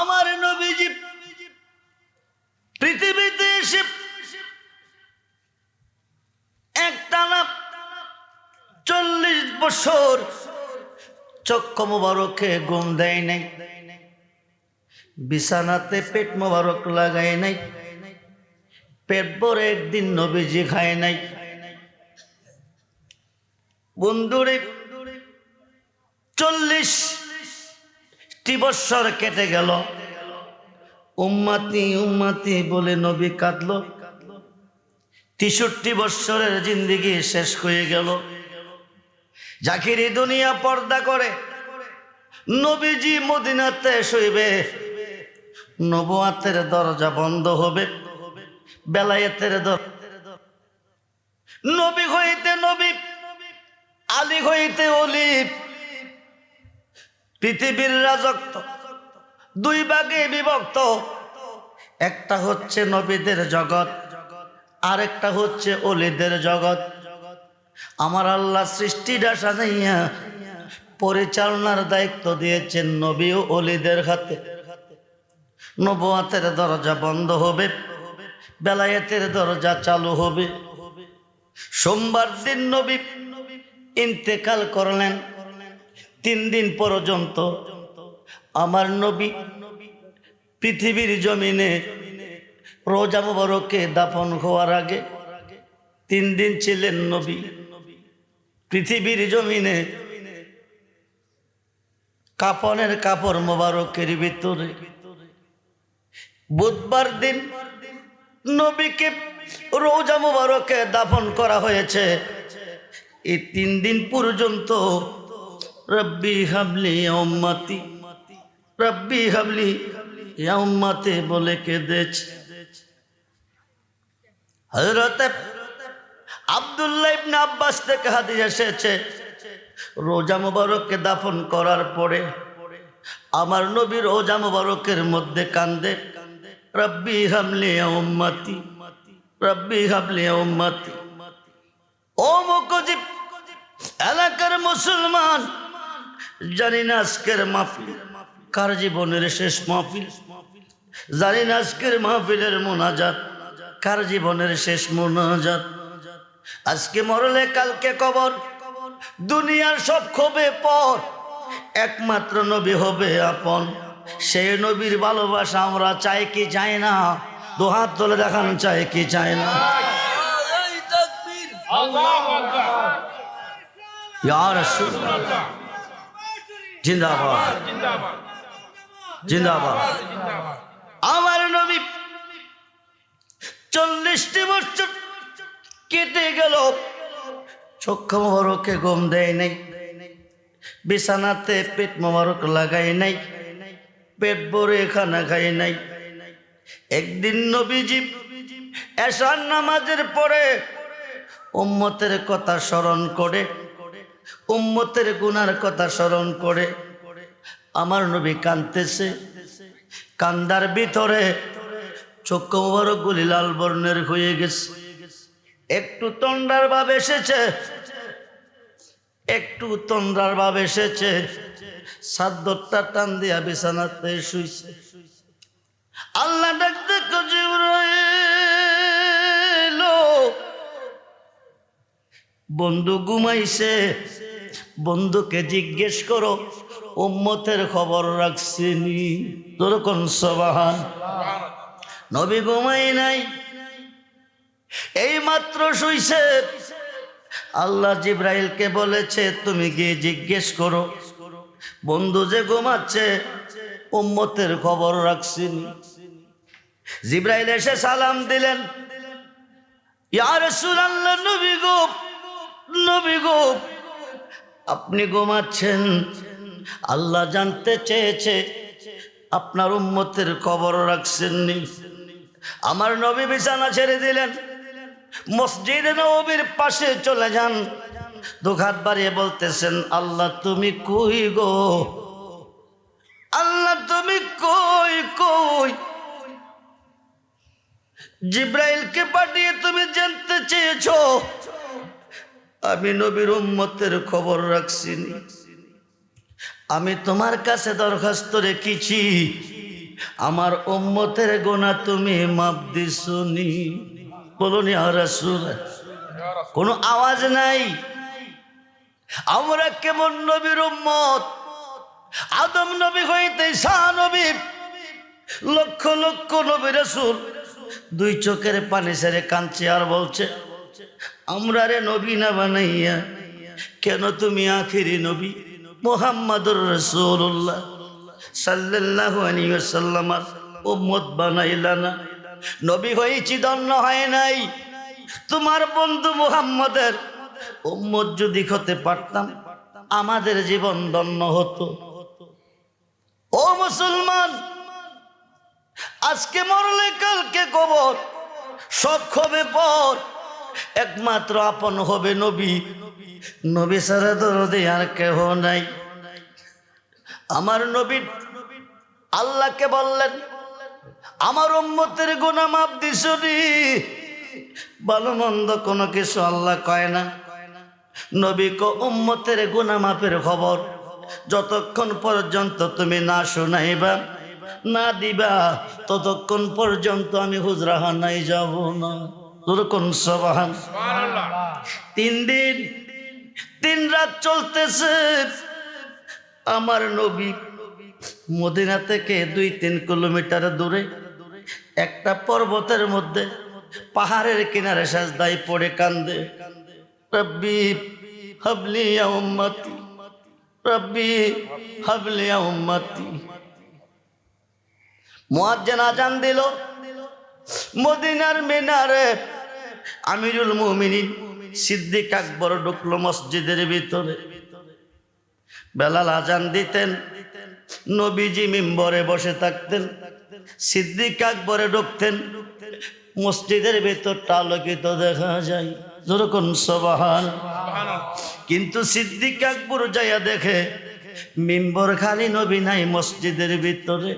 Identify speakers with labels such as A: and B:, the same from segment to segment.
A: আমার নবীজি পৃথিবীতে এসে একটানা চল্লিশ বছর চক্ষু মোবারকে ঘুম দেয় নাই, বিছানাতে পেট মোবারক লাগায় নাই, পেট ভরে একদিন নবীজি খায় নাই। বন্ধুরে, চল্লিশ টি বৎসর কেটে গেল। উম্মাতি উম্মাতি বলে নবী কাঁদল। তেষট্টি বৎসরের জিন্দিগি শেষ হয়ে গেল। জাকিরি দুনিয়া পর্দা করে। নবীজি মদিনাতে শুইবে। নবুয়াতের দরজা বন্ধ হবে। বেলায়েতের দর নবী হইতে নবী, আলী হইতে অলিপ পৃথিবীর রাজত্ব। দুই ভাগে বিভক্ত। একটা হচ্ছে নবীদের জগৎ, আরেকটা হচ্ছে অলিদের জগৎ। আমার আল্লাহ সৃষ্টিটা সাজাইয়া পরিচালনার দায়িত্ব দিয়েছেন নবী ও অলিদের হাতে। নবুয়াতের দরজা বন্ধ হবে, বেলায়েতের দরজা চালু হবে। সোমবার দিন নবী ইন্তেকাল করলেন। তিন দিন পর্যন্ত আমার নবী পৃথিবীর জমিনে রোজা মুবারককে দাফন হওয়ার আগে তিন দিন ছিলেন নবী। পৃথিবীর জমিনে কাপনের কাপড় মোবারকের ভিতরে। বুধবার দিন নবীকে রোজা মুবারকে দাফন করা হয়েছে। এই তিন দিন পর্যন্ত রব্বি হাবলি উম্মতি, রব্বি হাবলি উম্মতে বলে কেঁদেছে। হজরত আবদুল্লাহ ইবনে আব্বাস থেকে হাদিস এসেছে, রোজা মুবারককে দাফন করার পরে আমার নবী রোজা মুবারকের মধ্যে কান্দে, রব্বি হামলি উম্মতি, রব্বি হাবলি উম্মতি। ও মুকজিব, এলাকার মুসলমান জানি না আজকের মাহফিল কার জীবনের শেষ মাহফিল? জানি না আজকের মাহফিলের মোনাজাত কার জীবনের শেষ মোনাজাত? আজকে মরলে কালকে কবর দুনিয়ার সব ক্ষোভে পর। একমাত্র নবী হবে আপন সেই নবীর ভালোবাসা আমরা চাই কি চাই না? দুহাত তোলে দেখানো চাই কি চাই না? জিন্দাবাদ। জিন্দাবাদ। আমার নবী চল্লিশটি বছর কেটে গেল। চক্ষু মোবারকে গম দেয় নাই। বিছানাতে পেট মোবারক লাগাই নাই। পেট ভরে খানা খাই নাই। একদিন নবীজি এসার নামাজের পরে উম্মতের কথা স্মরণ করে উম্মতের গুনার কথা স্মরণ করে আমার নবী কান্দতেছে কান্দার ভিতরে মোবারক গুলি লাল বর্ণের হয়ে গেছে। একটু তন্ডার ভাব এসেছে। একটু তন্দ্রার ভাব এসেছে। সাদ্দরটা টান দিয়া বিছানাতে শুইছে। আল্লাহ ডাকতে জিব্রাইল। বন্ধু ঘুমাইছে। বন্ধুকে জিজ্ঞেস করো, উম্মতের খবর রাখছিনি তোর কোন সবাহান। নবী ঘুমাই নাই। এই মাত্র শুইছে। আল্লাহ জিব্রাইলকে বলেছে, তুমি গিয়ে জিজ্ঞেস করো, বন্ধু যে ঘুমাচ্ছে, উম্মতের খবর রাখছিনি জিব্রাইল এসে সালাম দিলেন। ইয়ার সুরাল্লাহ নবী গো নবী গো, আপনি ঘুমাচ্ছেন। আল্লাহ জানতে চেয়েছে, আপনার উম্মতের খবর রাখছেননি। আমার নবী বিছানা ছেড়ে দিলেন। মসজিদ নবীর পাশে চলে যান। দুঘাত বাড়িয়ে বলতেছেন, আল্লাহ তুমি কই গো? আল্লাহ তুমি কই কই? জিব্রাইলকে পাঠিয়ে তুমি জানতে চেয়েছো? আমি নবীর উম্মতের খবর রাখছি আমি তোমার কাছে দরখাস্ত রেখেছি। আমার উম্মতের গোনা তুমি মাপ দিসনি। বলুন রাসূল, কোনো আওয়াজ নাই? আমরা কেমন নবীর উম্মত? আদম নবী হইতে শাহ নবী, লক্ষ লক্ষ নবী রাসূল। দুই চোখের পানি সেরে কাঁদছে আর বলছে আমরা রে নবী না বানাইয়া কেন তুমি আখিরি নবী? মোহাম্মদুর রসুল্লাহ সাল্লাল্লাহু আলাইহি ওয়াসাল্লামার উম্মত বানাইলা না। নবী হয়েছি দন্য হয় নাই। তোমার বন্ধু মুহাম্মদের উম্মত যদি হতে পারতাম, আমাদের জীবন দন্য হতো। ও মুসলমান, আজকে মরলে কালকে কবর হবে পর একমাত্র আপন হবে নবী। নবী সারা দরদে আর কেহ নাই। আমার নবী আল্লাহকে বললেন, আমার উম্মতের গুণা মাপ দিসনি ভালো মন্দ কোনো কিছু আল্লাহ কয় না। নবী কো, উম্মতের গুণা মাপের খবর যতক্ষণ পর্যন্ত তুমি না শোনাইবা, না দিবা, ততক্ষণ পর্যন্ত আমি হুজরাহা নাই যাব না। তিন দিন তিন রাত চলতেছে। আমার নবী মদিনা থেকে দুই তিন কিলোমিটার দূরে একটা পর্বতের মধ্যে পাহাড়ের কিনারে সাজদাই পড়ে কান্দে। রব্বি হাবলি উম্মতি রব্বি হাবলি উম্মতি। মুয়াজ্জিন আজান দিল। মদিনার মিনারে আমিরুল মুমিনিন সিদ্দিক আকবর ঢুকলো মসজিদের ভিতরে। বেলাল আজান দিতেন, নবীজি মিম্বরে বসে থাকতেন, সিদ্দিক আকবরে ঢুকতেন। মসজিদের ভেতরটা আলোকিত দেখা যায় যেরকম সবাহান। কিন্তু সিদ্দিক আকবর যাইয়া দেখে মিম্বর খালি নবী নাই মসজিদের ভিতরে।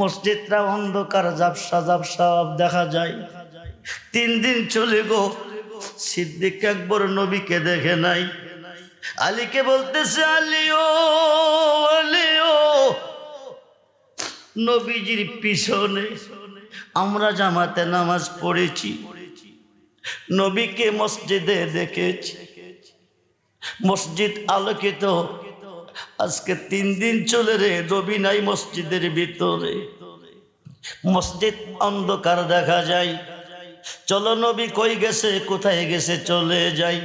A: মসজিদটা অন্ধকার জাপসা জাপসা দেখা যায়। তিন দিন চলে গো। সিদ্দিক আকবর নবীকে দেখে নাই। আলীকে বলতেছে, আলিও আলিও, নবীজির পিছনে আমরা জামাতে নামাজ পড়েছি। নবীকে মসজিদে দেখেছি। মসজিদ আলোকিত। আজকে তিন দিন চলে রে নবী নাই মসজিদের ভিতরে। মসজিদ অন্ধকার দেখা যায়। চলো নবী কই গেছে, কোথায় গেছে, চলে যাই।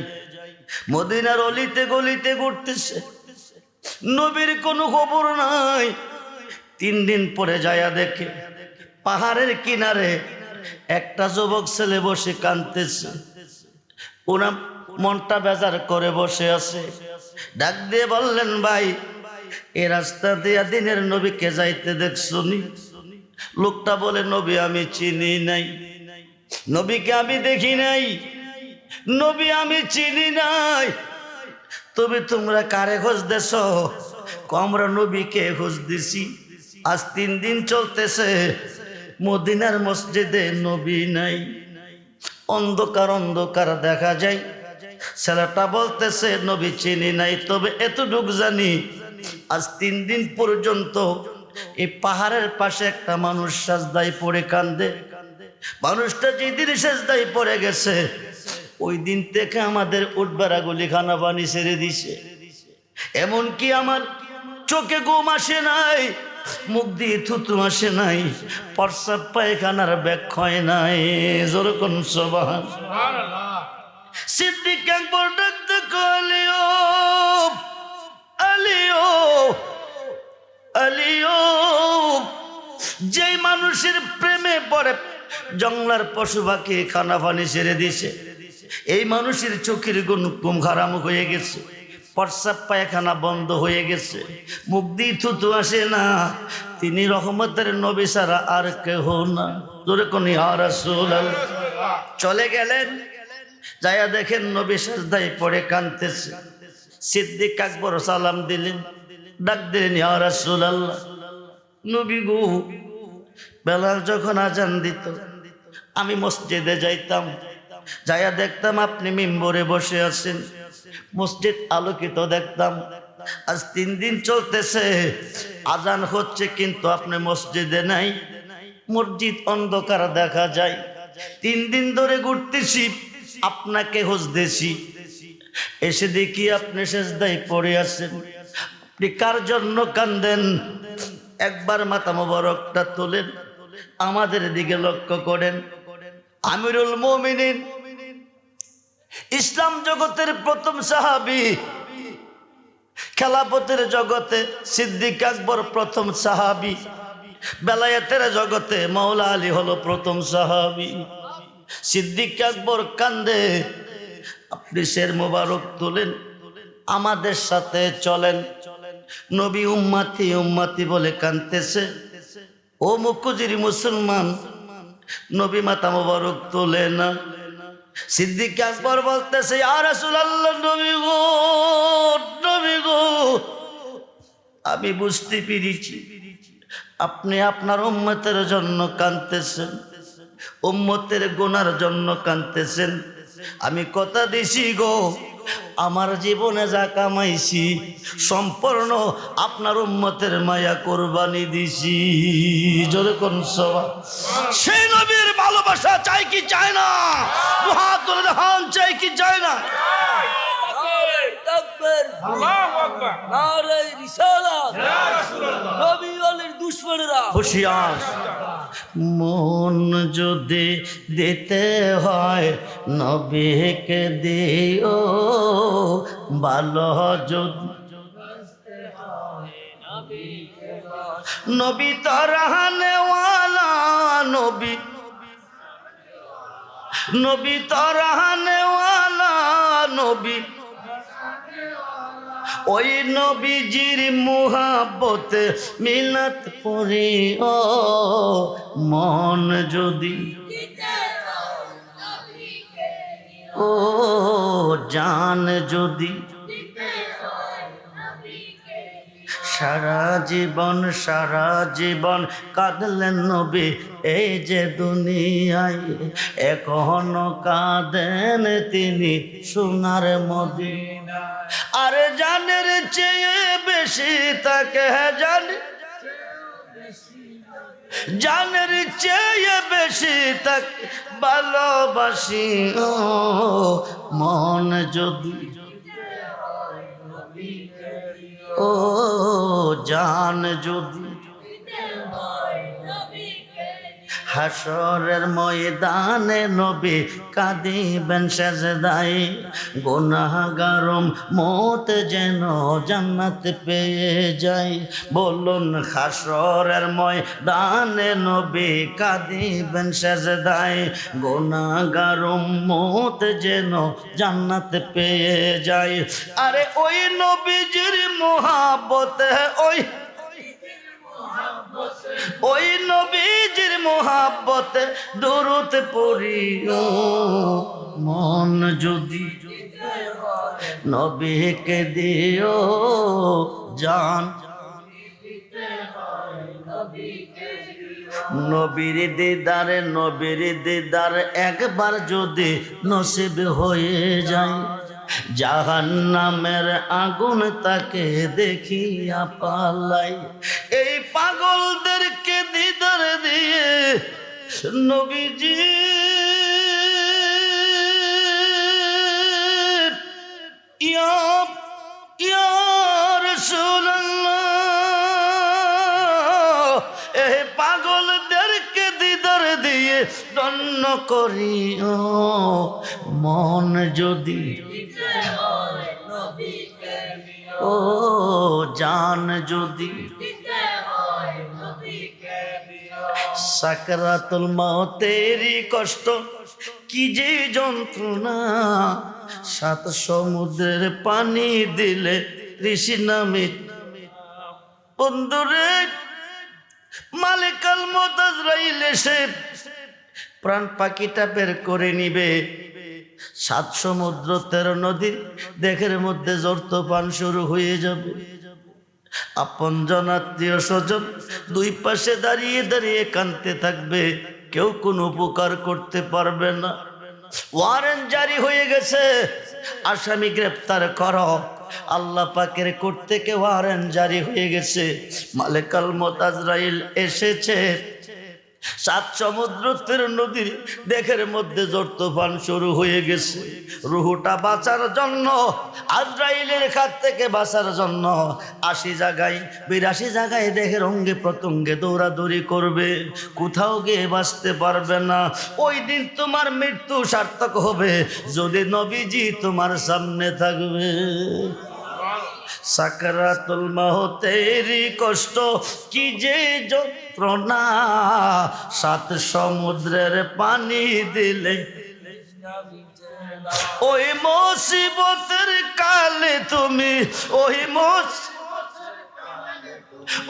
A: মদিনার অলিতে গলিতে ঘুরতেছে। নবীর কোনো খবর নাই। তিন দিন পরে যায়া দেখে, পাহাড়ের কিনারে একটা যুবক ছেলে বসে কাঁদতেছে। ওরা মনটা বেজার করে বসে আছে। ডাক দিয়ে বললেন, ভাই, এ রাস্তা দিয়া দিনের নবীকে যাইতে দেখছনি লোকটা বলে, নবী, আমি চিনি নাই। নবীকে আমি দেখি নাই। নবী আমি চিনি নাই। তবে তোমরা কারে খোঁজ দেছ আমরা নবীকে খোঁজ দিছি। আজ তিন দিন চলতেছে। মদিনার মসজিদে নবী নাই। অন্ধকার অন্ধকার দেখা যায়। ছেলেটা বলতেছে, নবী চিনি নাই, তবে এতটুক জানি। আজ তিন দিন পর্যন্ত এই পাহাড়ের পাশে একটা মানুষ সাজদাই পড়ে কান্দে। মানুষটা যেদিন সাজদাই পড়ে গেছে, ওই দিন থেকে আমাদের উঠবারা গুলি খানা পানি ছেড়ে দিছে। এমনকি আমার চোখে ঘুম আসে নাই, মুখ দিয়ে থুতু আসে নাই পরসাব পায়খানার ব্যাখ্যায় নাই যেরকম সবান। সিদ্দিক একবার ডাকতে কলিও আলিও আলিও। যেই মানুষের প্রেমে পড়ে জঙ্গলার পশু পাখি খানা পানি ছেড়ে দিছে এই মানুষের চোখের গুণ কুম খারাম হয়ে গেছে। প্রস্রাব পায়খানা বন্ধ হয়ে গেছে। মুখ দিয়ে থুতু আসে না। তিনি রহমতের নবী সারা আর কেহ না। তোরে কোন চলে গেলেন। যাইয়া দেখেন নবী সাজদাই পড়ে কানতেছে সিদ্দিক আকবর সালাম দিলেন। ডাক দিলেন, ইয়া রাসূলুল্লাহ। নবী গো, বেলাল যখন আজান দিত আমি মসজিদে যাইতাম। যাইয়া দেখতাম আপনি মিম্বরে বসে আছেন। মসজিদ আলোকিত দেখতাম। আজ তিন দিন চলতেছে। আজান হচ্ছে কিন্তু আপনি মসজিদে নাই। মসজিদ অন্ধকার দেখা যায়। তিন দিন ধরে ঘুরতেছি, আপনাকে খুঁজতেছি। এসে দেখি আপনি শেষ শেষদায় পড়ে আছেন। আপনি কার জন্য কান্দেন? একবার মাথা মোবারকটা তোলেন। আমাদের দিকে লক্ষ্য করেন। আমিরুল মোমিনিন। ইসলাম জগতের প্রথম সাহাবি। খেলাপথের জগতে সিদ্দিক আকবর প্রথম সাহাবি। বেলায়েতের জগতে মৌলা আলী হলো প্রথম সাহাবি। সিদ্দিক আকবর কান্দে, আপনি শের মোবারক তোলেন, আমাদের সাথে চলেন। নবী উম্মাতি উম্মাতি বলে কানতেছে ও মুকুজির মুসলমান নবী মাতা মোবারক তোলে না। সিদ্দিক আকবর বলতেছে আর রাসূলুল্লাহ, নবী গো নবী গো, আমি বুঝতে পেরেছি। আপনি আপনার উম্মতের জন্য কাঁদতেছেন, উম্মতের গোনার জন্য কাঁদতেছেন। আমি কথা দিছি গো আমার জীবনে যা কামাইছি সম্পূর্ণ আপনার উম্মতের মায়া কোরবানি দিছি। জোরে কোন সভা? সেই নবীর ভালোবাসা চাই কি চায় না? ধরে দেখান চাই কি চায় না?
B: তাকবীর
C: আল্লাহু আকবার।
B: নারে রিসালাত। নবী ওয়ালির দুশমনেরা।
A: হুশিয়ার। মন যদি দিতে হয় নবীকে দিও। ভালো যদি নবী তরাহানেওয়ালা নবী নবী তরাহানেওয়ালা নবী ওই নবীজির মুহাব্বতে পড়ি ও মন যদি ও জান যদি সারা জীবন সারা জীবন কাঁদলেন নবী, এই যে দুনিয়ায় এখনও কাঁদেন তিনি সোনার মদিনা আর জানের চেয়ে বেশি তাকে জানে। জানের চেয়ে বেশি তাকে ভালোবাসি ও মন যদি। ও জান যদি। হাসরের ময়দানে নবী কাঁদিবেন সেজদাই গুনাহগারম মত যেন জান্নাত পেয়ে যাই বলুন, হাসরের ময়দানে নবী কাঁদিবেন সেজদাই গুনাহগারম মত যেন জান্নাত পেয়ে যাই আরে ওই নবীজির মোহাব্বতে, ওই ওই নবীজির মোহাব্বতে দূরত পড়িও। মন যদি নবীকে দিও জান। নবীর দিদারে, নবীর দিদার একবার যদি নসিব হয়ে যায়। জাহান নামের আগুন তাকে দেখিয়া পালাই। এই পাগলদেরকে দিদার দিয়ে নবীজি ইয়া ইয়া রাসূলুল্লাহ দন্ন করিও, মন যদি ও জান যদি সাকরাতুল মতেরি কষ্ট, কি যে যন্ত্রণা। সাত সমুদ্রের পানি দিলে তৃষ্ণা মিট। বন্ধুরে মালিকাল মতাজ রাইলে সে প্রাণ পাখিটা বের করে নিবে। সাত সমুদ্র, তেরো নদী দেখের মধ্যে জর্ত পান শুরু হয়ে যাবে। আপন জনাত্মীয় স্বজন দুই পাশে দাঁড়িয়ে দাঁড়িয়ে কানতে থাকবে। কেউ কোনো উপকার করতে পারবে না। ওয়ারেন্ট জারি হয়ে গেছে। আসামি গ্রেপ্তার কর। আল্লাহ পাকের কোর্ট থেকে ওয়ারেন্ট জারি হয়ে গেছে। মালেকাল মতাজরাইল এসেছে। সাত সমুদ্রের নদীর দেখের মধ্যে জোর তুফান শুরু হয়ে গেছে। রুহুটা বাঁচার জন্য, আজরাইলের খাত থেকে বাঁচার জন্য আশি জায়গায়, বিরাশি জায়গায় দেখে অঙ্গে প্রত্যঙ্গে দৌড়াদৌড়ি করবে। কোথাও গিয়ে বাঁচতে পারবে না। ওই দিন তোমার মৃত্যু সার্থক হবে, যদি নবীজি তোমার সামনে থাকবে। সাকরাতুল মাহতেরি কষ্ট, কি যে যন্ত্রণা। সাত সমুদ্রের পানি দিলে ওই মুসিবতের কালে তুমি, ওই মুস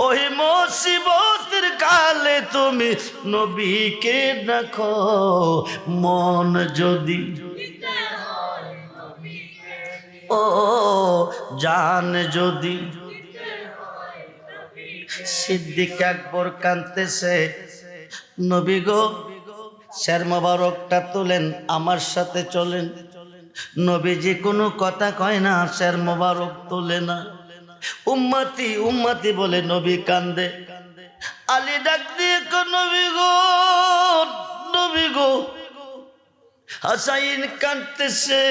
A: ওই মুসিবতের কালে তুমি নবীকে দেখো, মন যদি ও, জান যদি সিদ্দিক আকবর কানতেছে নবী গো, শের মোবারকটা তোলেন, আমার সাথে চলেন। নবীজি কোনো কথা কয় না, শের মোবারক তোলে না। উম্মাতি উম্মাতি বলে নবী কান্দে। আলী ডাক দিয়ে নবী গো নবী গো, হাসাইন কান্দতেছে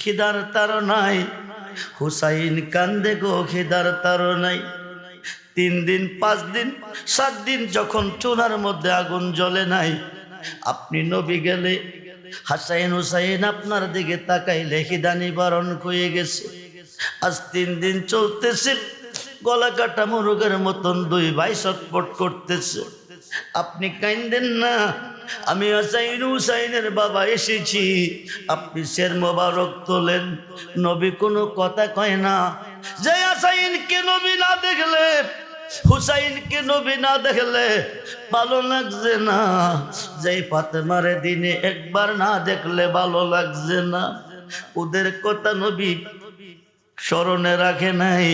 A: খিদার তার নাই। হুসাইন কান্দে গো, খিদার তার নাই। তিন দিন, পাঁচ দিন, সাত দিন যখন চুনার মধ্যে আগুন জ্বলে নাই, আপনি নবী গেলে, হাসাইন হুসাইন আপনার দিকে তাকাইলে খিদা নিবারণ হয়ে গেছে। আজ তিন দিন চলতেছে, গলা কাটা মুরগের মতন দুই ভাই ছটপট করতেছে। আপনি কাইন্দেন না আমি হাসাইন হুসাইনের বাবা এসেছি। আপনি শের মোবারক তোলেন। নবী কোনো কথা কয় না। যে হাসাইনকে নবী না দেখলে, হুসাইনকে নবী না দেখলে ভালো লাগছে না। যেই ফাতেমারে দিনে একবার না দেখলে ভালো লাগছে না। ওদের কথা নবী স্মরণে রাখে নাই।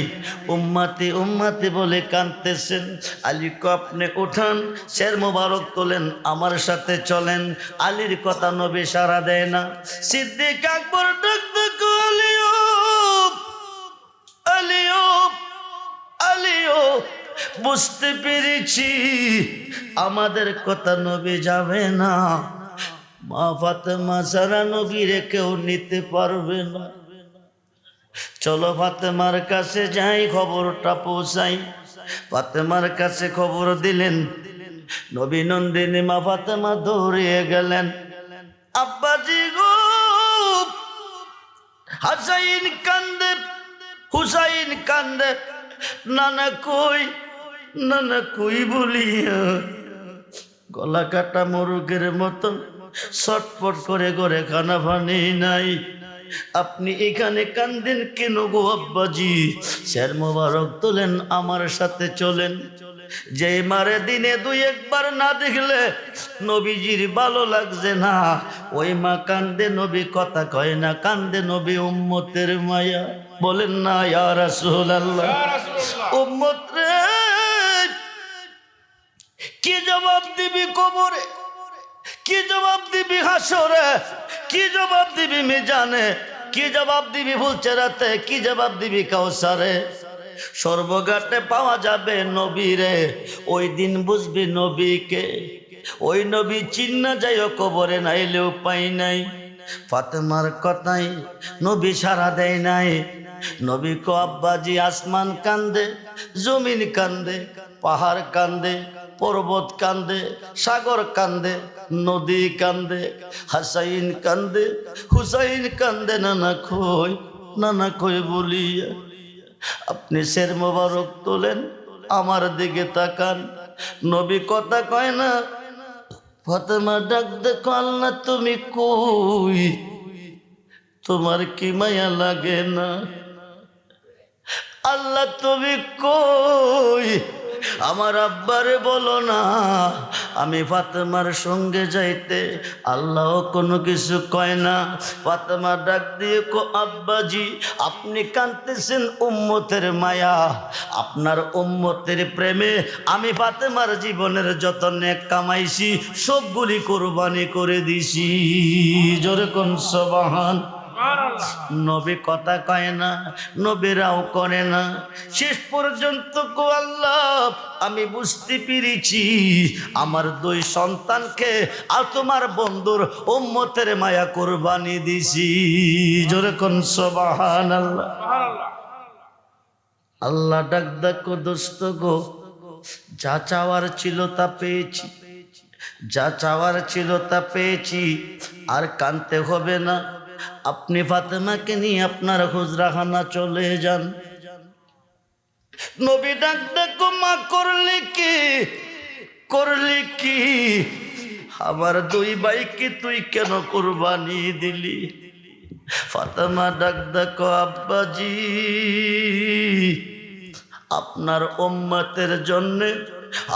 A: উম্মাতি উম্মাতি বলে কাঁদতেছেন। আলীকে আপনি উঠান, শের মোবারক তোলেন, আমার সাথে চলেন। আলীর কথা নবী সারা দেয় না। সিদ্দিক আকবর আলিও আলিও বুঝতে পেরেছি, আমাদের কথা নবী যাবে না। মা ফাতেমা সারা নবীরে কেউ নিতে পারবে না। চলো ফাতেমার কাছে যাই, খবরটা পৌঁছাই। ফাতেমার কাছে খবর দিলেন, নবী নন্দিনী মা ফাতেমা দৌড়িয়ে গেলেন। আব্বাজি গো, হাসাইন কান্দে, হুসাইন কান্দে, নানা কই নানা কই বলিয়া। গলা কাটা মুরগের মতন ছটপট করে করে খানা ফানি নাই। আপনি এখানে কান্দেন কেন গো আব্বাজি? শের মোবারক তোলেন আমার সাথে চলেন। যে মারে দিনে দুই একবার না দেখলে নবীজির ভালো লাগছে না। ওই মা কান্দে নবী কথা কয় না কান্দে নবী উম্মতের মায়া। বলেন না ইয়া রাসূলুল্লাহ। উম্মত রে কি জবাব দিবি কবরে? কি জবাব দিবি হাসরে? কি জবাব দিবি মিজানে? কি জবাব দিবি ফুলচেরাতে? কি জবাব দিবি কাউসারে? সর্বঘাটে পাওয়া যাবে নবীরে। ওই দিন বুঝবি নবীকে। ওই নবী চিহ্ন যাইও কবরে, নাইলেও পাই নাই। ফাতেমার কথাই নবী সারা দেয় নাই। নবী কো আব্বাজি আসমান কান্দে, জমিন কান্দে, পাহাড় কান্দে, পর্বত কান্দে, সাগর কান্দে নদী কান্দে, হাসাইন কান্দে, হুসাইন কান্দে, নানা খই নানা খই বলিয়া। আপনি শের মোবারক তোলেন, আমার দিকে তাকান। নবী কথা কয় না, ফতেমা ডাক দেখো আল্লাহ, তুমি কই? তোমার কি মায়া লাগে না? আল্লাহ, তুমি কই? আমার আব্বারে বলো না, আমি ফাতেমার সঙ্গে যাইতে আল্লাহ কোনো কিছু কয় না। ফাতেমা ডাক দিয়ে কো, আব্বাজি, আপনি কাঁদতেছেন উম্মতের মায়া। আপনার উম্মতের প্রেমে আমি ফাতেমার জীবনের যত নেক কামাইছি, সবগুলি কোরবানি করে দিছি। জোরে কোন সবাহান। নবী কথা কয় না নবীরাও করে না। শেষ পর্যন্ত কো আল্লাহ আমি বুঝতে পেরেছি আমার দুই সন্তানকে আর তোমার বন্ধুর উম্মতের মায়া কোরবানি দিছি। জোরে কোন সবাহান আল্লাহ আল্লাহ ডাক ডাকো দোস্ত গো যা চাওয়ার ছিল তা পেয়েছি যা চাওয়ার ছিল তা পেয়েছি আর কানতে হবে না। আপনি ফাতেমাকে নিয়ে আপনার হুজরাখানা চলে যান। নবী ডাক দেখো, মা, করলি কি? করলি কি? আমার দুই ভাইকে তুই কেন কোরবানি দিলি? ফাতেমা ডাক দেখো, আব্বাজি, আপনার উম্মতের জন্য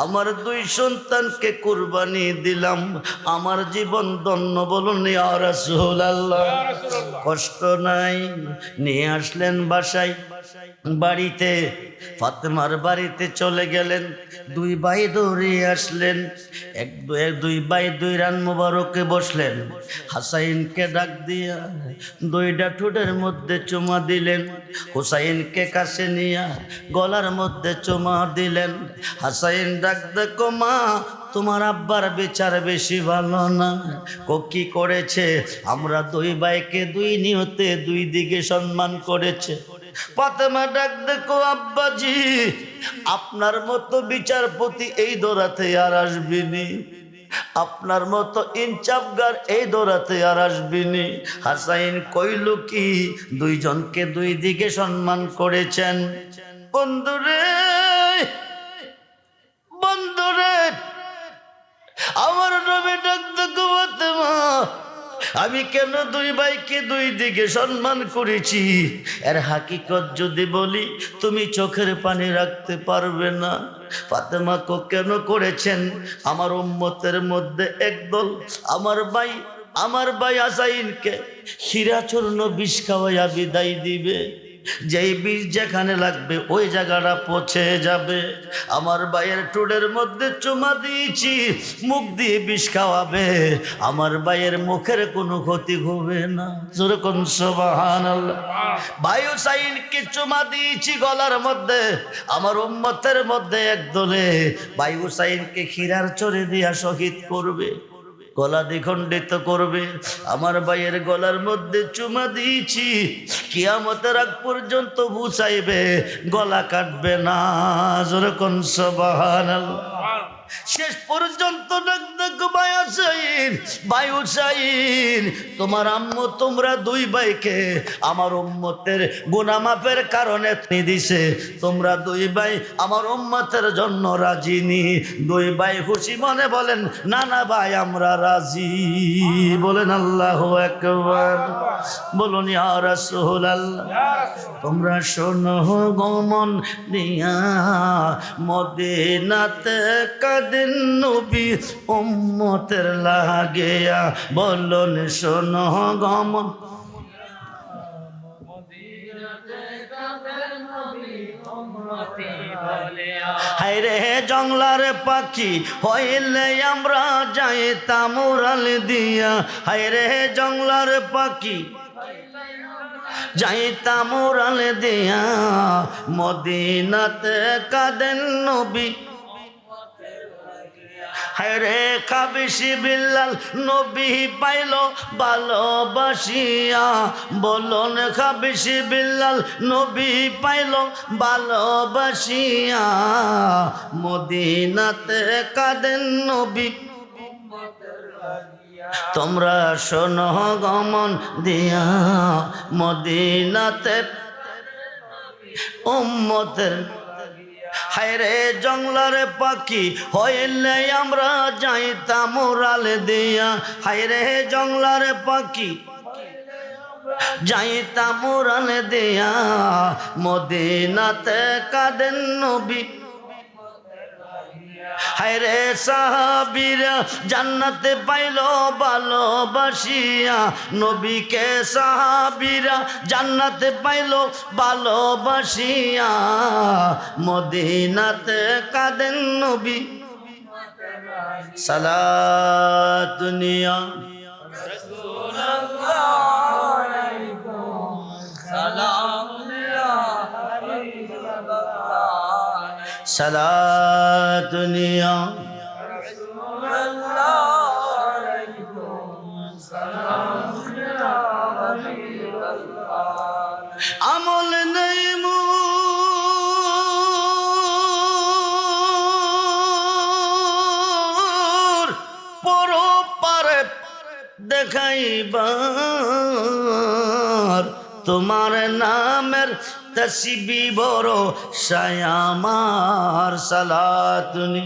A: আমার দুই সন্তানকে কুরবানি দিলাম। আমার জীবন ধন্য বলুন কষ্ট নাই নিয়ে আসলেন বাসায়। বাড়িতে ফাতেমার বাড়িতে চলে গেলেন। দুই ভাই দৌড়িয়ে আসলেন। এক এক দুই ভাই দুই রান মোবারকে বসলেন। হাসাইনকে ডাক দিয়া দুইটা ঠোঁটের মধ্যে চুমা দিলেন। হুসাইনকে কাছে নিয়া গলার মধ্যে চুমা দিলেন। হাসাইন ডাক দেখো মা, তোমার আব্বার বিচার বেশি ভালো না। ও কি করেছে? আমরা দুই ভাইকে দুই নিয়তে দুই দিকে সম্মান করেছে। ফাতেমা ডাক, দেখো আব্বাজি, আপনার মতো বিচারপতি এই দৌড়াতে আর আসবিনি। আপনার মতো ইনচাপগার এই দৌড়াতে আর আসবিনি। হাসাইন কইল কি, দুইজনকে দুই দিকে সম্মান করেছেন। বন্ধুরে বন্ধুরে, আমার নবী ডাক দেখো ফাতেমা। আমি কেন দুই ভাইকে দুই দিকে সম্মান করেছি? এর হাকিকত যদি বলি, তুমি চোখের পানি রাখতে পারবে না। ফাতেমা কো কেন করেছেন? আমার উম্মতের মধ্যে একদল আমার ভাই আমার ভাই আসাইনকে হীরাচূর্ণ বিষ খাওয়াইয়া বিদায় দিবে। যেই বীজ যেখানে লাগবে ওই জায়গাটা পচে যাবে। আমার ভাইয়ের টুডের মধ্যে চুমা দিয়েছি মুখ দিয়ে বিষ খাওয়াবে। আমার ভাইয়ের মুখের কোনো ক্ষতি হবে না। যেরকম সবাহান বায়ু সাইনকে চুমা দিয়েছি গলার মধ্যে আমার উম্মতের মধ্যে একদলে বায়ু সাইনকে ক্ষীরার চড়ে দিয়া শহীদ করবে। গলা দ্বিখণ্ডিত করবে। আমার ভাইয়ের গলার মধ্যে চুমা দিয়েছি। কিয়ামতের আগ পর্যন্ত বুঝাইবে, গলা কাটবে না। যেরকম সবাহান শেষ পর্যন্ত বায়ুসাইন বায়ুসাইন তোমার আম্মু তোমরা দুই ভাইকে আমার উম্মতের গুনামাপের কারণে দিছে। তোমরা দুই ভাই আমার উম্মতের জন্য রাজি নি। দুই ভাই খুশি মনে বলেন, না না ভাই, আমরা রাজি। বলেন, আল্লাহ একবার বলুন তোমরা শোনো গমন দিয়া, মদিনাতে কাদিন নবী উম্মতের লাগিয়া বলুন শোনো গমন হাইরে জংলার পাখি হইলে আমরা যাইতাম উড়াল দিয়া। হাইরে জংলার পাখি যাইতাম উড়াল দিয়া। মদিনাতে কাদেন নবী হায়রে কাবিসি বিল্লাল, নবী পাইল ভালোবাসিয়া। বলন কাবিসি বিল্লাল, নবী পাইল ভালোবাসিয়া। মদিনাতে কাদেন নবী। তোমরা শোনো গমন দিয়া। মদিনাতে উম্মতের হায়রে জংলার পাখি হইলে আমরা যাইতাম উড়াল দিয়া। হায়রে জংলার পাখি যাইতাম উড়াল দিয়া। মদিনাতে কাদেন নবী। হায়রে সাহাবিরা জান্নাতে পাইল ভালোবাসিয়া। নবীকে সাহাবিরা জান্নাতে পাইল ভালোবাসিয়া। মদিনাতে কাদেন নবী। সালাত সালাতুনিয়া আমল নেই মোর পর পারে দেখাইবার তোমার নামের তসবি বড় সায়ামার সালাতুনি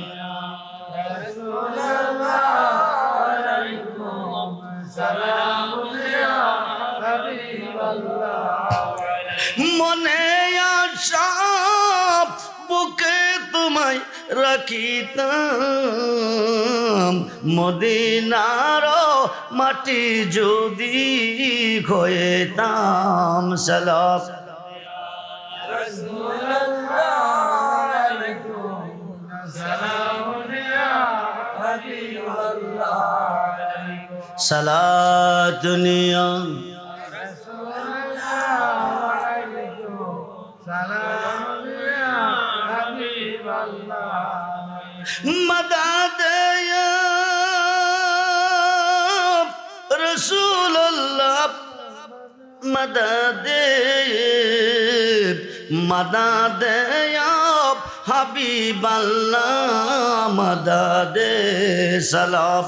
A: মনে আশা বুকে তোমায় রাখিতাম। মদিনার মাটি যদি খয়েতাম সালাম সালা দুনিয়া مدد يا رسول الله مدد মাদাদে আপ হাবিব আল্লাহ মাদাদে সালাফ।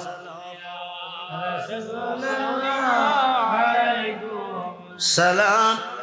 A: সালাম।